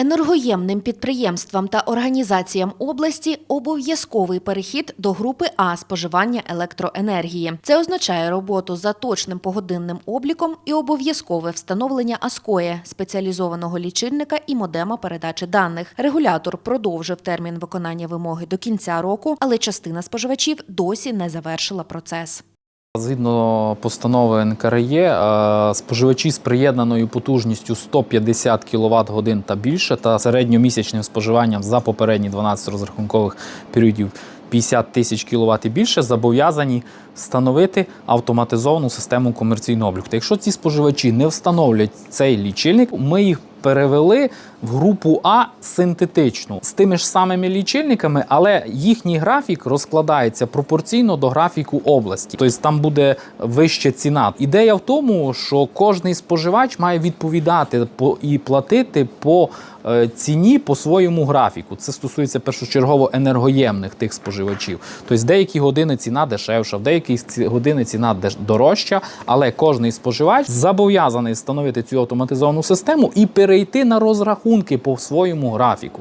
Енергоємним підприємствам та організаціям області обов'язковий перехід до групи А споживання електроенергії. Це означає роботу за точним погодинним обліком і обов'язкове встановлення АСКОЄ – спеціалізованого лічильника і модема передачі даних. Регулятор продовжив термін виконання вимоги до кінця року, але частина споживачів досі не завершила процес. Згідно постанови НКРЄ, е, споживачі з приєднаною потужністю 150 кВт годин та більше та середньомісячним споживанням за попередні 12 розрахункових періодів 50 тисяч кВт і більше зобов'язані встановити автоматизовану систему комерційного обліку. Та якщо ці споживачі не встановлять цей лічильник, ми їх перевели в групу А синтетичну з тими ж самими лічильниками, але їхній графік розкладається пропорційно до графіку області. Тобто там буде вища ціна. Ідея в тому, що кожний споживач має відповідати по і платити по е, ціні по своєму графіку. Це стосується першочергово енергоємних тих споживачів. Тобто деякі години ціна дешевша, в деякі години ціна дорожча, але кожний споживач зобов'язаний встановити цю автоматизовану систему і перейти на розрахунки по своєму графіку.